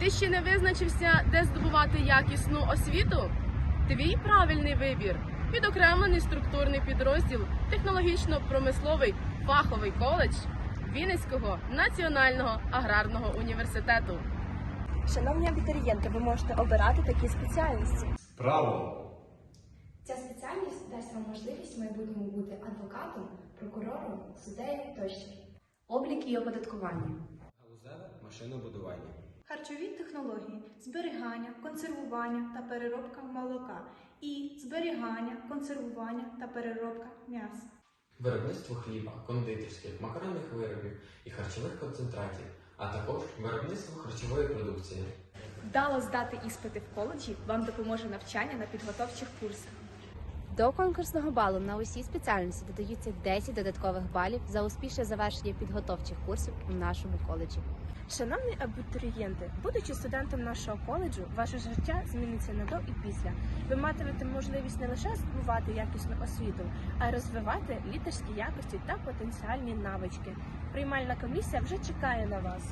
Ти ще не визначився, де здобувати якісну освіту? Твій правильний вибір. Відокремлений структурний підрозділ технологічно-промисловий фаховий коледж Вінницького національного аграрного університету. Шановні абітурієнти, ви можете обирати такі спеціальності. Право. Ця спеціальність дасть вам можливість в майбутньому бути адвокатом, прокурором, суддею тощо. облік і оподаткування. Галузеве машинобудування. Харчові технології, зберігання, консервування та переробка молока і зберігання, консервування та переробка м'яса. Виробництво хліба, кондитерських, макаронних виробів і харчових концентратів, а також виробництво харчової продукції. Вдало здати іспити в коледжі вам допоможе навчання на підготовчих курсах. До конкурсного балу на усі спеціальності додаються 10 додаткових балів за успішне завершення підготовчих курсів у нашому коледжі. Шановні абітурієнти, будучи студентом нашого коледжу, ваше життя зміниться на до і після. Ви матимете можливість не лише здобувати якісну освіту, а й розвивати лідерські якості та потенціальні навички. Приймальна комісія вже чекає на вас.